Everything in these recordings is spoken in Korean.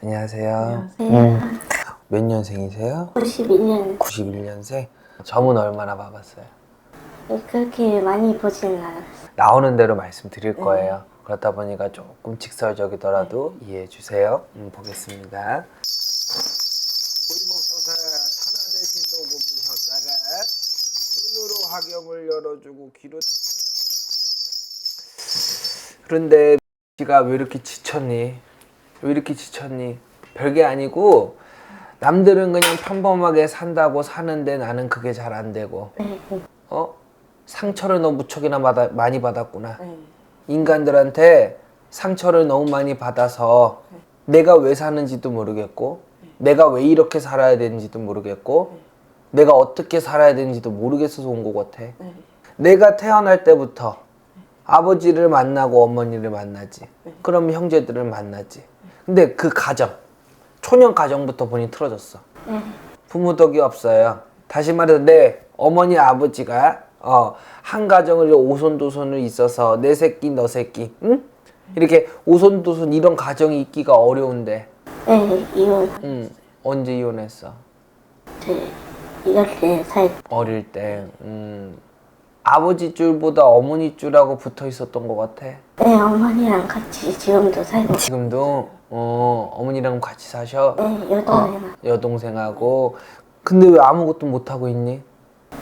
안녕하세요. 안녕하세요. 몇 년생이세요? 92년 91년생? 점은 얼마나 봐봤어요? 그렇게 많이 보진 않았어요. 나오는 대로 말씀드릴 거예요. 그렇다 보니까 조금 직설적이더라도 이해해 주세요. 음, 보겠습니다. 보리목소사 천하 대신 또 고무셨다가 눈으로 화경을 열어주고 귀로 그런데 네가 왜 이렇게 지쳤니? 왜 이렇게 지쳤니? 별게 아니고 남들은 그냥 평범하게 산다고 사는데 나는 그게 잘 안 되고 네. 어? 상처를 너무 무척이나 받아, 많이 받았구나. 네. 인간들한테 상처를 너무 많이 받아서 내가 왜 사는지도 모르겠고 내가 왜 이렇게 살아야 되는지도 모르겠고 내가 어떻게 살아야 되는지도 모르겠어서 온 것 같아. 네. 내가 태어날 때부터 아버지를 만나고 어머니를 만나지. 그럼 형제들을 만나지. 근데 그 가정, 초년 가정부터 본인이 틀어졌어. 네. 부모 덕이 없어요. 다시 말해서 내 어머니 아버지가 어, 한 가정을 오손도손을 있어서 내 새끼 너 새끼 응? 이렇게 오손도손 이런 가정이 있기가 어려운데 네, 이혼 응. 언제 이혼했어? 제 이럴 때 살, 어릴 때 음. 아버지 줄보다 어머니 줄하고 붙어 있었던 것 같아. 네, 어머니랑 같이 지금도 살고 지금도 어, 어머니랑 같이 사셔. 네, 여동생은 여동생하고 근데 왜 아무것도 못 하고 있니?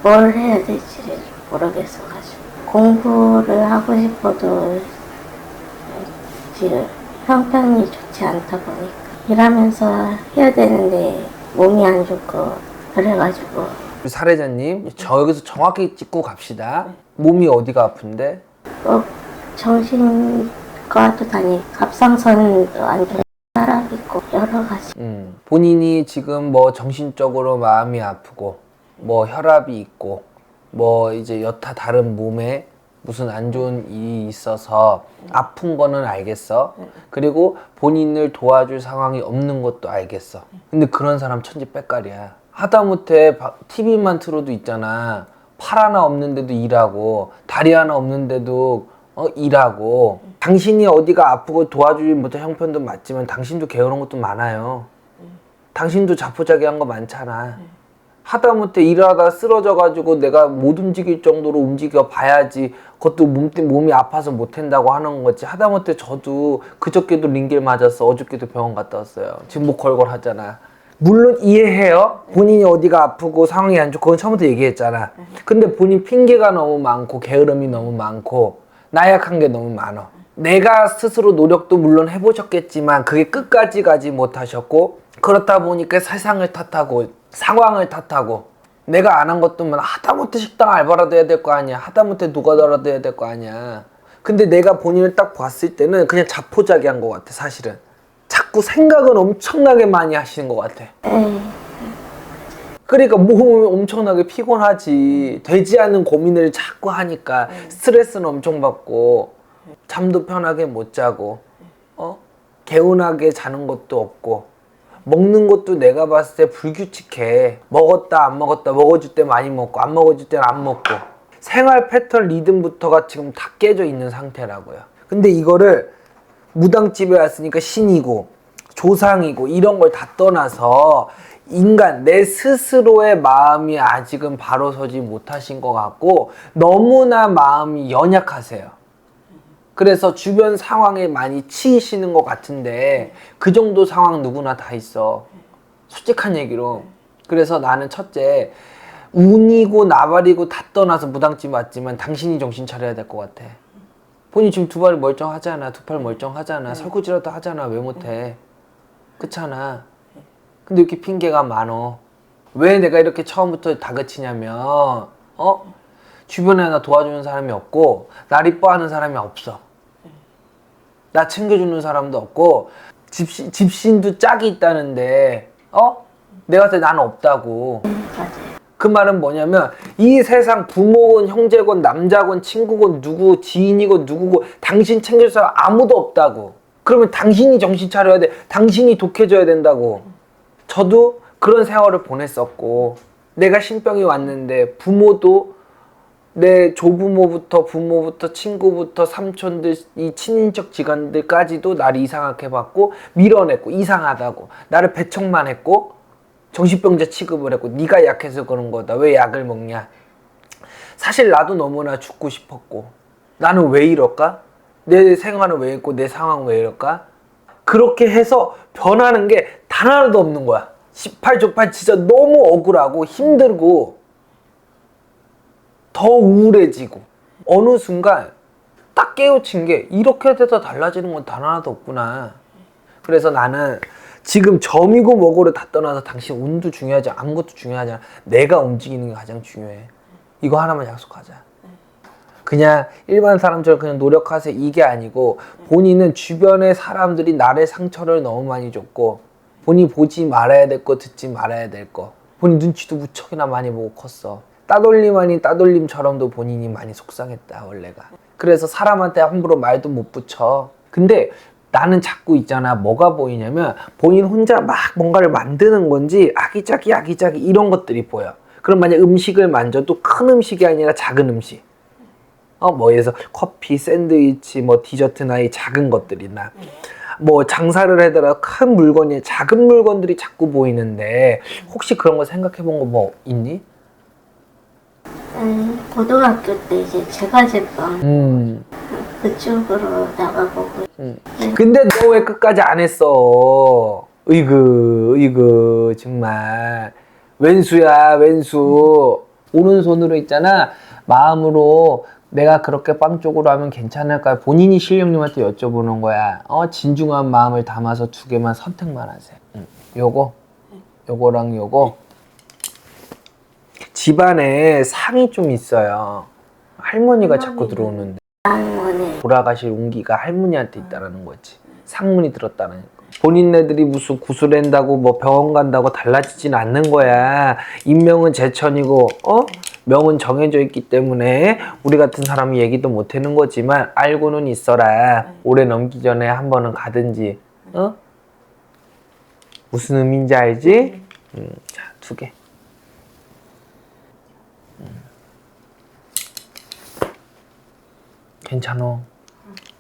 뭘 해야 될지를 모르겠어가지고 공부를 하고 싶어도 지금 형편이 좋지 않다 보니까 일하면서 해야 되는데 몸이 안 좋고 그래가지고 우리 사례자님 저 여기서 정확히 찍고 갑시다. 몸이 어디가 아픈데? 뭐 정신 과도 다니 갑상선도 안 좋은 사람 있고 여러 가지 음, 본인이 지금 뭐 정신적으로 마음이 아프고 뭐 혈압이 있고 뭐 이제 여타 다른 몸에 무슨 안 좋은 일이 있어서 아픈 거는 알겠어. 그리고 본인을 도와줄 상황이 없는 것도 알겠어. 근데 그런 사람 천지 빽깔이야. 하다못해 TV만 틀어도 있잖아. 팔 하나 없는데도 일하고 다리 하나 없는데도 어, 일하고 당신이 어디가 아프고 도와주지 못한 형편도 맞지만 당신도 게으른 것도 많아요. 당신도 자포자기한 거 많잖아. 하다못해 일하다 쓰러져가지고 내가 못 움직일 정도로 움직여 봐야지 그것도 몸, 때- 몸이 아파서 못 한다고 하는 거지. 하다못해 저도 그저께도 링겔 맞았어. 어저께도 병원 갔다 왔어요. 지금 목 걸걸 하잖아. 물론 이해해요. 본인이 어디가 아프고 상황이 안 좋고 그건 처음부터 얘기했잖아. 근데 본인 핑계가 너무 많고 게으름이 너무 많고 나약한 게 너무 많아. 내가 스스로 노력도 물론 해보셨겠지만 그게 끝까지 가지 못하셨고 그렇다 보니까 세상을 탓하고 상황을 탓하고 내가 안 한 것도 많아 하다못해 식당 알바라도 해야 될 거 아니야. 하다못해 노가다라도 해야 될 거 아니야. 근데 내가 본인을 딱 봤을 때는 그냥 자포자기한 것 같아 사실은. 자꾸 생각은 엄청나게 많이 하시는 것 같아. 네, 그러니까 몸이 엄청나게 피곤하지 되지 않은 고민을 자꾸 하니까 스트레스는 엄청 받고 잠도 편하게 못 자고 어? 개운하게 자는 것도 없고 먹는 것도 내가 봤을 때 불규칙해. 먹었다 안 먹었다 먹어줄 때 많이 먹고 안 먹어줄 때는 안 먹고. 생활 패턴 리듬부터가 지금 다 깨져 있는 상태라고요. 근데 이거를 무당집에 왔으니까 신이고 조상이고 이런 걸 다 떠나서 인간 내 스스로의 마음이 아직은 바로 서지 못하신 것 같고 너무나 마음이 연약하세요. 그래서 주변 상황에 많이 치이시는 것 같은데 그 정도 상황 누구나 다 있어. 솔직한 얘기로. 그래서 나는 첫째 운이고 나발이고 다 떠나서 무당집 왔지만 당신이 정신 차려야 될 것 같아. 본인 지금 두 발 멀쩡하잖아. 두 팔 멀쩡하잖아. 설거지라도 하잖아. 왜 못해? 그렇잖아. 근데 이렇게 핑계가 많어. 왜 내가 이렇게 처음부터 다그치냐면, 어? 주변에 나 도와주는 사람이 없고, 날 이뻐하는 사람이 없어. 나 챙겨주는 사람도 없고, 집신, 집신도 짝이 있다는데, 어? 내가 봤을 때 나는 없다고. 그 말은 뭐냐면 이 세상 부모건 형제건 남자건 친구건 누구 지인이건 누구고 당신 챙길 사람 아무도 없다고 그러면 당신이 정신 차려야 돼 당신이 독해져야 된다고 저도 그런 세월을 보냈었고 내가 신병이 왔는데 부모도 내 조부모부터 부모부터 친구부터 삼촌들 이 친인척 지간들까지도 나를 이상하게 봤고 밀어냈고 이상하다고. 나를 배척만 했고 정신병자 취급을 했고 네가 약해서 그런 거다. 왜 약을 먹냐? 사실 나도 너무나 죽고 싶었고 나는 왜 이럴까? 내 생활은 왜 있고 내 상황은 왜 이럴까? 그렇게 해서 변하는 게 단 하나도 없는 거야 18족팔 진짜 너무 억울하고 힘들고 더 우울해지고 어느 순간 딱 깨우친 게 이렇게 돼서 달라지는 건 단 하나도 없구나. 그래서 나는 지금 점이고 뭐고를 다 떠나서 당신 운도 중요하지. 아무것도 중요하지 않아. 내가 움직이는 게 가장 중요해. 이거 하나만 약속하자. 그냥 일반 사람처럼 그냥 노력하세요 이게 아니고 본인은 주변의 사람들이 나의 상처를 너무 많이 줬고 본인이 보지 말아야 될 거 듣지 말아야 될 거. 본인 눈치도 무척이나 많이 보고 컸어. 따돌림 아닌 따돌림처럼도 본인이 많이 속상했다 원래가. 그래서 사람한테 함부로 말도 못 붙여. 근데 나는 자꾸 있잖아. 뭐가 보이냐면 본인 혼자 막 뭔가를 만드는 건지 아기자기 아기자기 이런 것들이 보여. 그럼 만약 음식을 만져도 큰 음식이 아니라 작은 음식. 어, 뭐, 예를 들어서 커피, 샌드위치, 뭐, 디저트나 이 작은 것들이나, 뭐, 장사를 하더라도 큰 물건이, 작은 물건들이 자꾸 보이는데, 혹시 그런 거 생각해 본 거 뭐 있니? 음, 고등학교 때 이제 제과제빵 음. 그쪽으로 나가보고 근데 너 왜 끝까지 안 했어? 으이그, 으이그, 정말. 왼수야, 왼수. 오른손으로 있잖아. 마음으로 내가 그렇게 빵 쪽으로 하면 괜찮을까요? 본인이 실령님한테 여쭤보는 거야. 어, 진중한 마음을 담아서 두 개만 선택만 하세요. 응. 요거, 요거랑 요거. 집안에 상이 좀 있어요. 할머니가 자꾸 들어오는데. 돌아가실 운기가 할머니한테 있다라는 거지. 상문이 들었다는 거. 본인네들이 무슨 구슬한다고 뭐 병원 간다고 달라지진 않는 거야. 인명은 제천이고, 어? 명은 정해져 있기 때문에 우리 같은 사람이 얘기도 못 하는 거지만 알고는 있어라. 올해 넘기 전에 한 번은 가든지, 어? 무슨 의미인지 알지? 음, 자, 두 개. 괜찮어.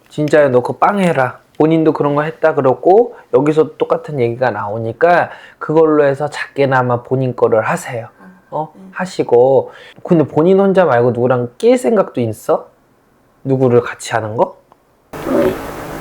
진짜야 너그빵 해라. 본인도 그런 거 했다 그러고 여기서 똑같은 얘기가 나오니까 그걸로 해서 작게나마 본인 거를 하세요. 어? 하시고 근데 본인 혼자 말고 누구랑 낄 생각도 있어? 누구를 같이 하는 거? 또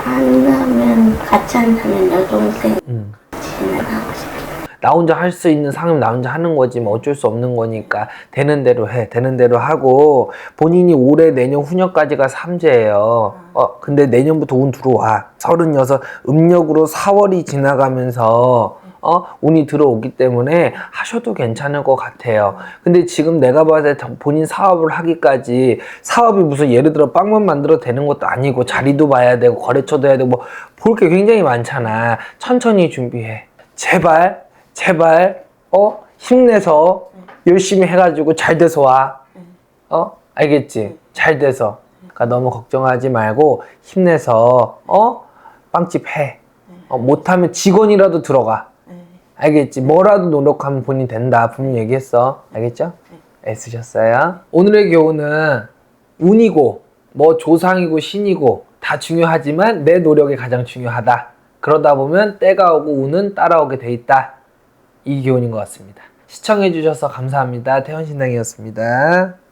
한다면 같이 한다면 여동생 음. 같이는 하고 싶어 나 혼자 할 수 있는 상은 나 혼자 하는 거지 뭐 어쩔 수 없는 거니까 되는 대로 해 되는 대로 하고 본인이 올해 내년 후년까지가 삼재예요 어 근데 내년부터 운 들어와 서른여섯 음력으로 4월이 지나가면서 어 운이 들어오기 때문에 하셔도 괜찮을 것 같아요 근데 지금 내가 봤을 때 본인 사업을 하기까지 사업이 무슨 예를 들어 빵만 만들어 되는 것도 아니고 자리도 봐야 되고 거래처도 해야 되고 뭐 볼 게 굉장히 많잖아 천천히 준비해 제발 제발 어 힘내서 열심히 해가지고 잘 돼서 와. 어 알겠지? 잘 돼서. 그러니까 너무 걱정하지 말고 힘내서 어 빵집 해. 어, 못하면 직원이라도 들어가. 알겠지? 뭐라도 노력하면 본인 된다. 분명 얘기했어. 알겠죠? 애쓰셨어요. 오늘의 교훈은 운이고 뭐 조상이고 신이고 다 중요하지만 내 노력이 가장 중요하다. 그러다 보면 때가 오고 운은 따라오게 돼 있다. 이 교훈인 것 같습니다. 시청해주셔서 감사합니다. 태원신당이었습니다.